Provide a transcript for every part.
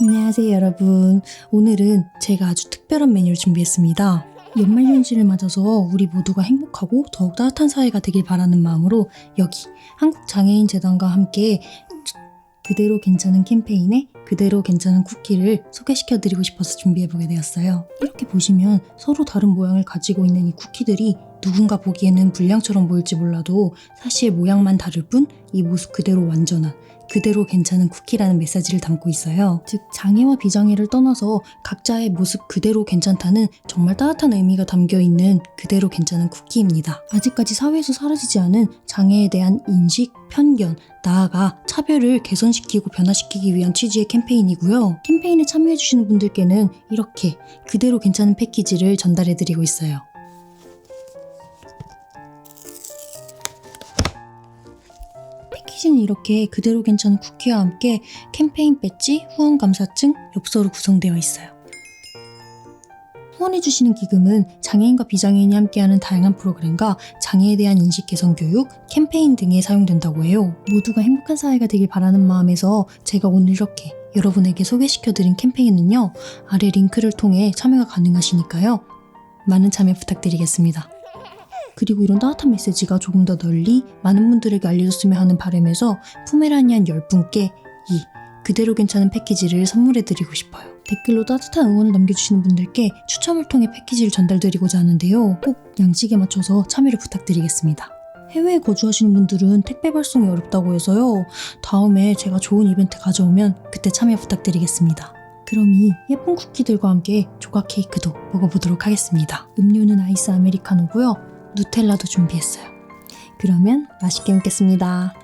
안녕하세요 여러분. 오늘은 제가 아주 특별한 메뉴를 준비했습니다. 연말연시를 맞아서 우리 모두가 행복하고 더욱 따뜻한 사회가 되길 바라는 마음으로 여기 한국장애인재단과 함께 그대로 괜찮은 캠페인에 그대로 괜찮은 쿠키를 소개시켜 드리고 싶어서 준비해 보게 되었어요. 이렇게 보시면 서로 다른 모양을 가지고 있는 이 쿠키들이 누군가 보기에는 불량처럼 보일지 몰라도 사실 모양만 다를 뿐 이 모습 그대로 완전한 그대로 괜찮은 쿠키라는 메시지를 담고 있어요. 즉, 장애와 비장애를 떠나서 각자의 모습 그대로 괜찮다는 정말 따뜻한 의미가 담겨 있는 그대로 괜찮은 쿠키입니다. 아직까지 사회에서 사라지지 않은 장애에 대한 인식, 편견, 나아가 차별을 개선시키고 변화시키기 위한 취지의 캠페인이고요. 캠페인에 참여해주시는 분들께는 이렇게 그대로 괜찮은 패키지를 전달해드리고 있어요. 패키지는 이렇게 그대로 괜찮은 쿠키와 함께 캠페인 배지, 후원 감사증, 엽서로 구성되어 있어요. 후원해주시는 기금은 장애인과 비장애인이 함께하는 다양한 프로그램과 장애에 대한 인식 개선 교육, 캠페인 등에 사용된다고 해요. 모두가 행복한 사회가 되길 바라는 마음에서 제가 오늘 이렇게 여러분에게 소개시켜드린 캠페인은요, 아래 링크를 통해 참여가 가능하시니까요. 많은 참여 부탁드리겠습니다. 그리고 이런 따뜻한 메시지가 조금 더 널리 많은 분들에게 알려졌으면 하는 바람에서 포메라니안 10분께 이 그대로 괜찮은 패키지를 선물해드리고 싶어요. 댓글로 따뜻한 응원을 남겨주시는 분들께 추첨을 통해 패키지를 전달드리고자 하는데요. 꼭 양식에 맞춰서 참여를 부탁드리겠습니다. 해외에 거주하시는 분들은 택배 발송이 어렵다고 해서요. 다음에 제가 좋은 이벤트 가져오면 그때 참여 부탁드리겠습니다. 그럼 이 예쁜 쿠키들과 함께 조각 케이크도 먹어보도록 하겠습니다. 음료는 아이스 아메리카노고요. 누텔라도 준비했어요. 그러면 맛있게 먹겠습니다.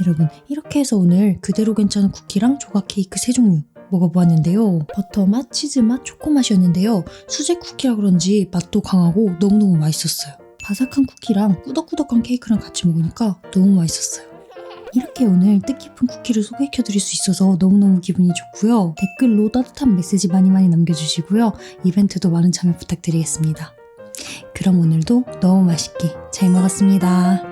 여러분 이렇게 해서 오늘 그대로 괜찮은 쿠키랑 조각 케이크 세 종류 먹어보았는데요. 버터 맛, 치즈 맛, 초코 맛이었는데요. 수제 쿠키라 그런지 맛도 강하고 너무너무 맛있었어요. 바삭한 쿠키랑 꾸덕꾸덕한 케이크랑 같이 먹으니까 너무 맛있었어요. 이렇게 오늘 뜻깊은 쿠키를 소개해드릴 수 있어서 너무너무 기분이 좋고요. 댓글로 따뜻한 메시지 많이 많이 남겨주시고요. 이벤트도 많은 참여 부탁드리겠습니다. 그럼 오늘도 너무 맛있게 잘 먹었습니다.